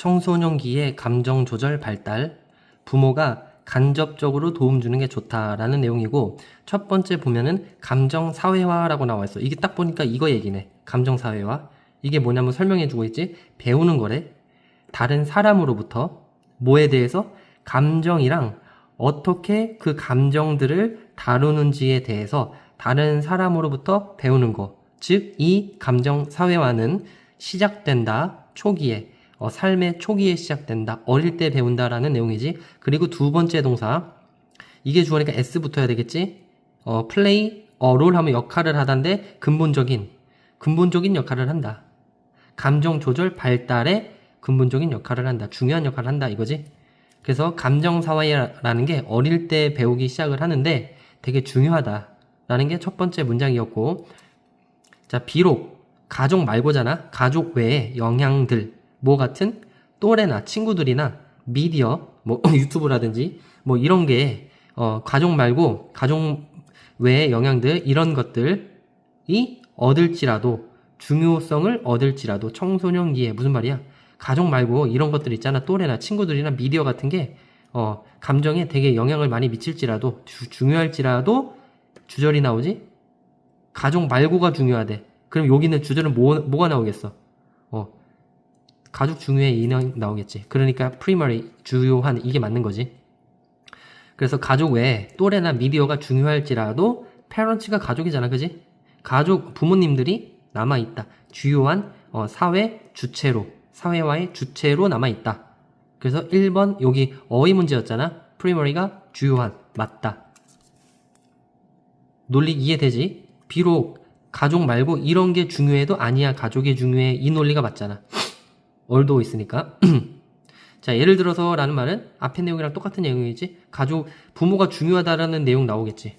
청소년기의 감정 조절 발달, 부모가 간접적으로 도움 주는 게 좋다라는 내용이고 첫 번째 보면은 감정 사회화라고 나와 있어. 이게 딱 보니까 이거 얘기네. 감정 사회화. 이게 뭐냐면 설명해 주고 있지. 배우는 거래. 다른 사람으로부터 뭐에 대해서 감정이랑 어떻게 그 감정들을 다루는지에 대해서 다른 사람으로부터 배우는 거. 즉, 이 감정 사회화는 시작된다. 초기에. 어, 삶의 초기에 시작된다. 어릴 때 배운다라는 내용이지. 그리고 두 번째 동사. 이게 주어니까 S 붙어야 되겠지? 어, 플레이, 어, 롤 하면 역할을 하던데 근본적인, 근본적인 역할을 한다. 감정 조절 발달에 근본적인 역할을 한다. 중요한 역할을 한다. 이거지? 그래서 감정 사회라는 게 어릴 때 배우기 시작을 하는데 되게 중요하다 라는 게 첫 번째 문장이었고 자 비록 가족 말고잖아 가족 외에 영향들 뭐 같은 또래나 친구들이나 미디어 뭐 유튜브라든지 뭐 이런 게 어, 가족 말고 가족 외의 영향들 이런 것들이 얻을지라도 중요성을 얻을지라도 청소년기에 무슨 말이야? 가족 말고 이런 것들 있잖아. 또래나 친구들이나 미디어 같은 게 어, 감정에 되게 영향을 많이 미칠지라도 주- 중요할지라도 주절이 나오지? 가족 말고가 중요하대. 그럼 여기는 주절은 뭐, 뭐가 나오겠어? 어, 가족 중요해 인형 나오겠지. 그러니까 프리머리 주요한 이게 맞는 거지. 그래서 가족 외에 또래나 미디어가 중요할지라도 페런츠가 가족이잖아 그지? 가족 부모님들이 남아 있다. 주요한 어, 사회 주체로 사회와의 주체로 남아 있다. 그래서 1번 여기 어휘 문제였잖아. 프리머리가 주요한 맞다. 논리 이해되지? 비록 가족 말고 이런 게 중요해도 아니야. 가족이 중요해. 이 논리가 맞잖아 얼도 있으니까. 자 예를 들어서 라는 말은 앞에 내용이랑 똑같은 내용이지 가족 부모가 중요하다라는 내용 나오겠지.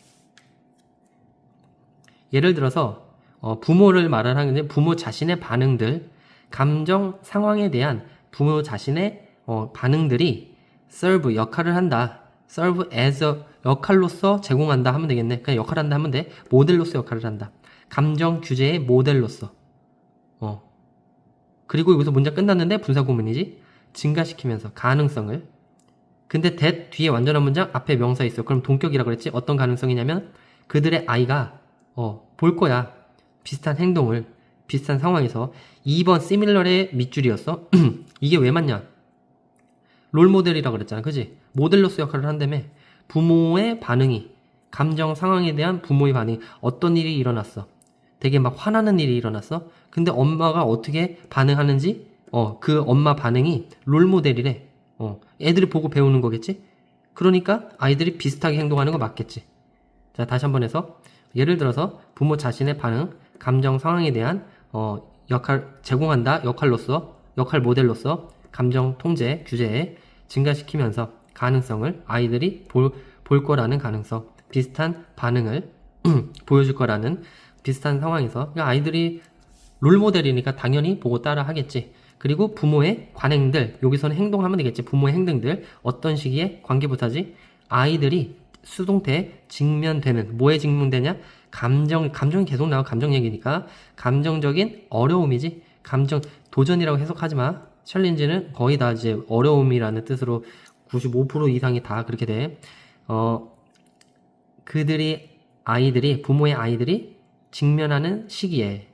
예를 들어서 어, 부모를 말을 하는데 부모 자신의 반응들 감정 상황에 대한 부모 자신의 어, 반응들이 serve 역할을 한다. serve as a 역할로서 제공한다 하면 되겠네. 그냥 역할한다 하면 돼. 모델로서 역할을 한다. 감정 규제의 모델로서. 어 그리고 여기서 문장 끝났는데 분사 구문이지? 증가시키면서 가능성을. 근데 that 뒤에 완전한 문장 앞에 명사 있어. 그럼 동격이라고 그랬지? 어떤 가능성이냐면 그들의 아이가 어 볼 거야. 비슷한 행동을 비슷한 상황에서 2번 similar의 밑줄이었어. 이게 왜 맞냐? 롤 모델이라고 그랬잖아. 그지? 모델로서 역할을 한다며. 부모의 반응이 감정 상황에 대한 부모의 반응이 어떤 일이 일어났어? 되게 막 화나는 일이 일어났어 근데 엄마가 어떻게 반응하는지 어 그 엄마 반응이 롤 모델이래. 어 애들이 보고 배우는 거겠지? 그러니까 아이들이 비슷하게 행동하는 거 맞겠지. 자 다시 한번 해서 예를 들어서 부모 자신의 반응 감정 상황에 대한 어 역할 제공한다 역할로서 역할 모델로서 감정 통제 규제에 증가시키면서 가능성을 아이들이 볼, 볼 거라는 가능성 비슷한 반응을 보여줄 거라는 비슷한 상황에서 그러니까 아이들이 롤 모델이니까 당연히 보고 따라 하겠지. 그리고 부모의 관행들, 여기서는 행동하면 되겠지. 부모의 행동들, 어떤 시기에 관계부사지? 아이들이 수동태 직면되는, 뭐에 직면되냐? 감정, 감정이 계속 나와, 감정 얘기니까. 감정적인 어려움이지. 감정, 도전이라고 해석하지 마. 챌린지는 거의 다 이제 어려움이라는 뜻으로 95% 이상이 다 그렇게 돼. 어, 그들이, 아이들이, 부모의 아이들이 직면하는 시기에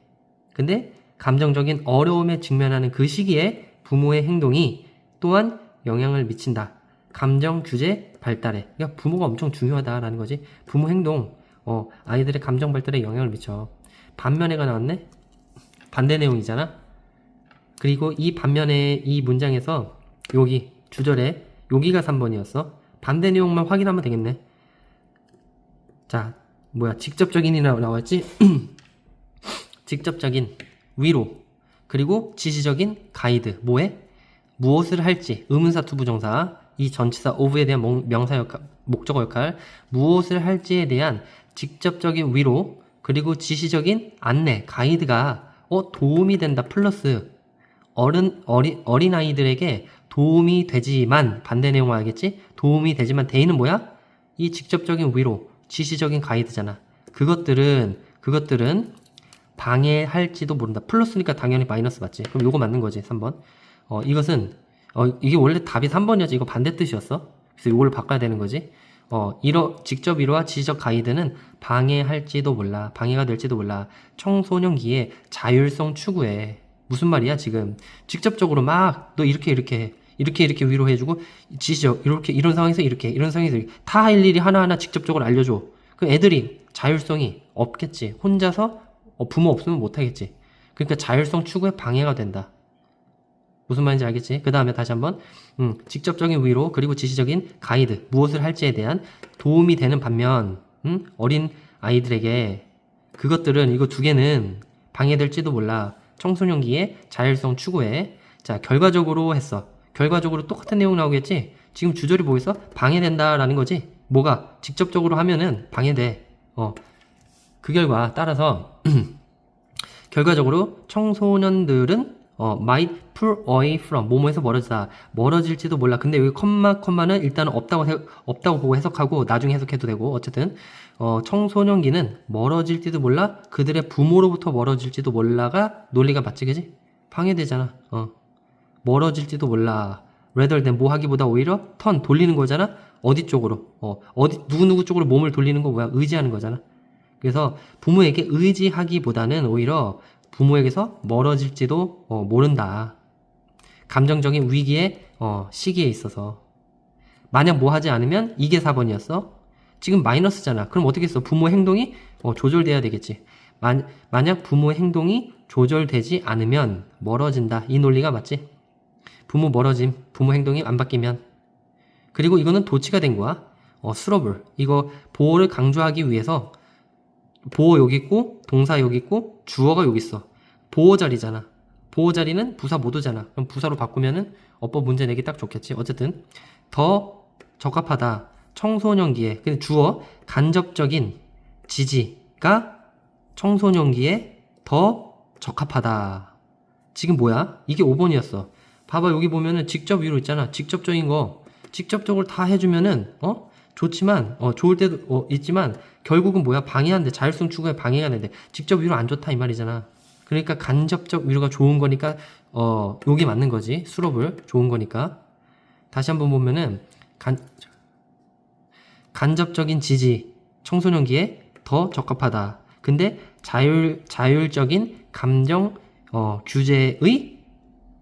근데 감정적인 어려움에 직면하는 그 시기에 부모의 행동이 또한 영향을 미친다. 감정 규제 발달에. 그러니까 부모가 엄청 중요하다라는 거지. 부모 행동, 어, 아이들의 감정 발달에 영향을 미쳐. 반면에가 나왔네? 반대 내용이잖아? 그리고 이 반면에 이 문장에서 여기 주절에 여기가 3번이었어. 반대 내용만 확인하면 되겠네. 자, 뭐야, 직접적인이라고 나왔지? 직접적인 위로 그리고 지시적인 가이드 뭐에 무엇을 할지 의문사 투부정사 이 전치사 of에 대한 목- 명사 역할 목적어 역할 무엇을 할지에 대한 직접적인 위로 그리고 지시적인 안내 가이드가 어 도움이 된다 플러스 어른 어리, 어린 아이들에게 도움이 되지만 반대 내용 알겠지? 도움이 되지만 대의는 뭐야? 이 직접적인 위로 지시적인 가이드잖아. 그것들은 그것들은 방해할지도 모른다. 플러스니까 당연히 마이너스 맞지. 그럼 요거 맞는 거지. 3번. 어, 이것은 어, 이게 원래 답이 3번이었지. 이거 반대 뜻이었어. 그래서 이걸 바꿔야 되는 거지. 어, 이러, 직접 위로와 지적 가이드는 방해할지도 몰라. 방해가 될지도 몰라. 청소년기에 자율성 추구해. 무슨 말이야, 지금. 직접적으로 막, 너 이렇게, 이렇게 해. 이렇게, 이렇게 위로해주고, 지적, 이렇게, 이런 상황에서 이렇게, 이런 상황에서 이렇게. 다할 일이 하나하나 직접적으로 알려줘. 그 애들이 자율성이 없겠지. 혼자서 어, 부모 없으면 못하겠지. 그러니까 자율성 추구에 방해가 된다. 무슨 말인지 알겠지? 그 다음에 다시 한번 음, 직접적인 위로 그리고 지시적인 가이드 무엇을 할지에 대한 도움이 되는 반면 음, 어린 아이들에게 그것들은 이거 두 개는 방해될지도 몰라 청소년기의 자율성 추구에 자 결과적으로 했어 결과적으로 똑같은 내용 나오겠지 지금 주절이 뭐겠어 방해된다라는 거지 뭐가 직접적으로 하면은 방해돼 어 그 결과 따라서 결과적으로 청소년들은 어, might pull away from 뭐뭐에서 멀어지다. 멀어질지도 몰라. 근데 여기 컴마 컴마는 일단은 없다고 해- 없다고 보고 해석하고 나중에 해석해도 되고 어쨌든. 어, 청소년기는 멀어질지도 몰라. 그들의 부모로부터 멀어질지도 몰라가 논리가 맞지 그지? 방해되잖아. 어. 멀어질지도 몰라. rather than 뭐 하기보다 오히려 턴 돌리는 거잖아. 어디 쪽으로. 어 어디 누구 누구 쪽으로 몸을 돌리는 거 뭐야? 의지하는 거잖아 그래서 부모에게 의지하기보다는 오히려 부모에게서 멀어질지도 어, 모른다. 감정적인 위기의 어, 시기에 있어서 만약 뭐 하지 않으면 이게 4번이었어. 지금 마이너스잖아. 그럼 어떻게 했어? 부모 행동이 어, 조절돼야 되겠지. 만, 만약 부모 행동이 조절되지 않으면 멀어진다. 이 논리가 맞지? 부모 멀어짐, 부모 행동이 안 바뀌면. 그리고 이거는 도치가 된 거야. 어, 수러블. 이거 보호를 강조하기 위해서 보호 여기 있고 동사 여기 있고 주어가 여기 있어. 보호 자리잖아. 보호 자리는 부사 못 오잖아. 그럼 부사로 바꾸면은 어법 문제 내기 딱 좋겠지. 어쨌든 더 적합하다. 청소년기에 근데 주어 간접적인 지지가 청소년기에 더 적합하다. 지금 뭐야? 이게 5번이었어. 봐봐 여기 보면은 직접 위로 있잖아. 직접적인 거 직접적으로 다 해주면은 어 좋지만 어 좋을 때도 어, 있지만 결국은 뭐야 방해한대 자율성 추구에 방해가 되는데 직접 위로 안 좋다 이 말이잖아. 그러니까 간접적 위로가 좋은 거니까 어 요게 맞는 거지 수업을 좋은 거니까 다시 한번 보면은 간 간접적인 지지 청소년기에 더 적합하다. 근데 자율 자율적인 감정 어, 규제의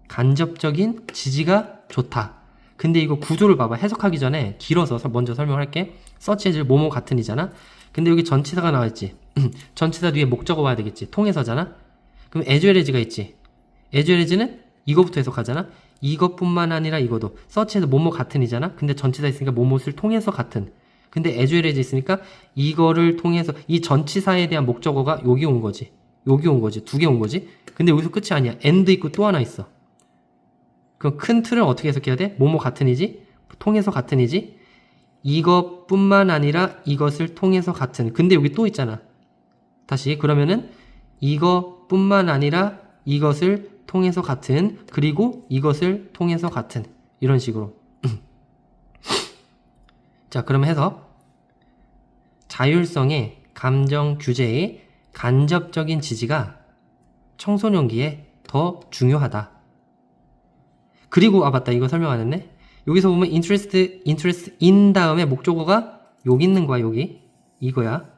간접적인 지지가 좋다. 근데 이거 구조를 봐봐. 해석하기 전에 길어서 서- 먼저 설명할게. 서치해질 뭐뭐 같은이잖아. 근데 여기 전치사가 나와 있지. 전치사 뒤에 목적어 와야 되겠지. 통해서잖아. 그럼 에즈웨레즈가 있지. 에즈웨레즈는 이거부터 해석하잖아. 이것뿐만 아니라 이거도 서치해서 뭐뭐 같은이잖아. 근데 전치사 있으니까 뭐뭐를 통해서 같은. 근데 에즈웨레즈 있으니까 이거를 통해서 이 전치사에 대한 목적어가 여기 온 거지. 여기 온 거지. 두 개 온 거지. 근데 여기서 끝이 아니야. and 있고 또 하나 있어. 그럼 큰 틀은 어떻게 해석해야 돼? 뭐뭐 같은이지? 통해서 같은이지? 이것뿐만 아니라 이것을 통해서 같은. 근데 여기 또 있잖아. 다시 그러면은 이것뿐만 아니라 이것을 통해서 같은 그리고 이것을 통해서 같은 이런 식으로. 자, 그럼 해서 자율성의 감정 규제의 간접적인 지지가 청소년기에 더 중요하다. 그리고 아 맞다 이거 설명 안 했네. 여기서 보면 interest interest in 다음에 목적어가 여기 있는 거야 여기 이거야.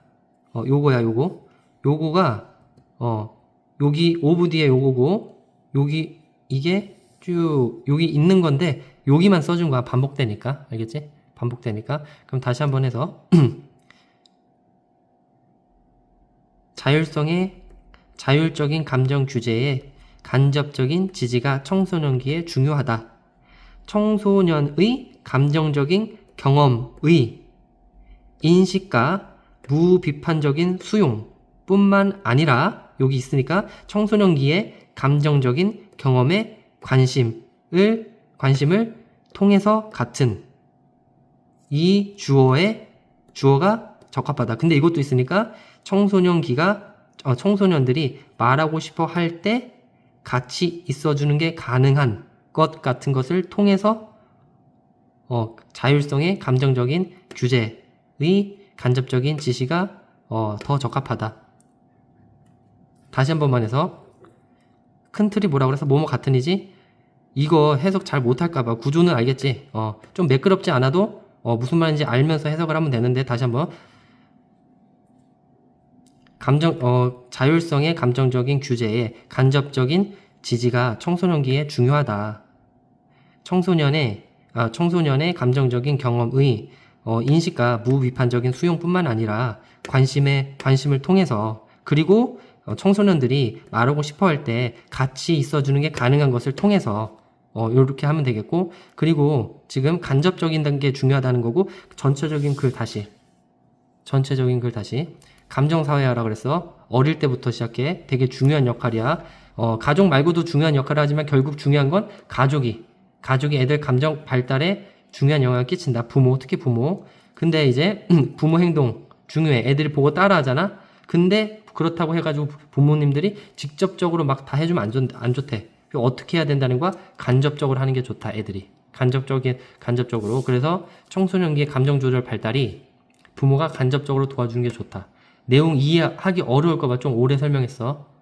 어 요거야 요거 요거가 어 여기 오브 뒤에 요거고 여기 이게 쭉 여기 있는 건데 여기만 써준 거야 반복되니까 알겠지? 반복되니까 그럼 다시 한번 해서 자율성의 자율적인 감정 규제에 간접적인 지지가 청소년기에 중요하다. 청소년의 감정적인 경험의 인식과 무비판적인 수용 뿐만 아니라 여기 있으니까 청소년기의 감정적인 경험에 관심을 관심을 통해서 같은 이 주어의 주어가 적합하다. 근데 이것도 있으니까 청소년기가 어, 청소년들이 말하고 싶어 할 때 같이 있어주는 게 가능한 것 같은 것을 통해서 어, 자율성의 감정적인 규제의 간접적인 지시가 어, 더 적합하다. 다시 한 번만 해서 큰 틀이 뭐라고 그래서 뭐뭐 같은이지 이거 해석 잘 못할까봐 구조는 알겠지? 어, 좀 매끄럽지 않아도 어, 무슨 말인지 알면서 해석을 하면 되는데 다시 한번 감정 어, 자율성의 감정적인 규제에 간접적인 지지가 청소년기에 중요하다. 청소년의 아, 청소년의 감정적인 경험의 어, 인식과 무비판적인 수용뿐만 아니라 관심의 관심을 통해서 그리고 어, 청소년들이 말하고 싶어 할 때 같이 있어주는 게 가능한 것을 통해서 어, 이렇게 하면 되겠고 그리고 지금 간접적인 단계 중요하다는 거고 전체적인 글 다시 전체적인 글 다시 감정사회화라 그랬어 어릴 때부터 시작해 되게 중요한 역할이야. 어, 가족 말고도 중요한 역할을 하지만 결국 중요한 건 가족이 가족이 애들 감정 발달에 중요한 영향을 끼친다. 부모 특히 부모. 근데 이제 부모 행동 중요해. 애들이 보고 따라하잖아? 근데 그렇다고 해가지고 부모님들이 직접적으로 막 다 해주면 안, 좋, 안 좋대. 어떻게 해야 된다는 거야? 간접적으로 하는 게 좋다 애들이. 간접적인 간접적으로. 그래서 청소년기의 감정 조절 발달이 부모가 간접적으로 도와주는 게 좋다. 내용 이해하기 어려울까봐 좀 오래 설명했어.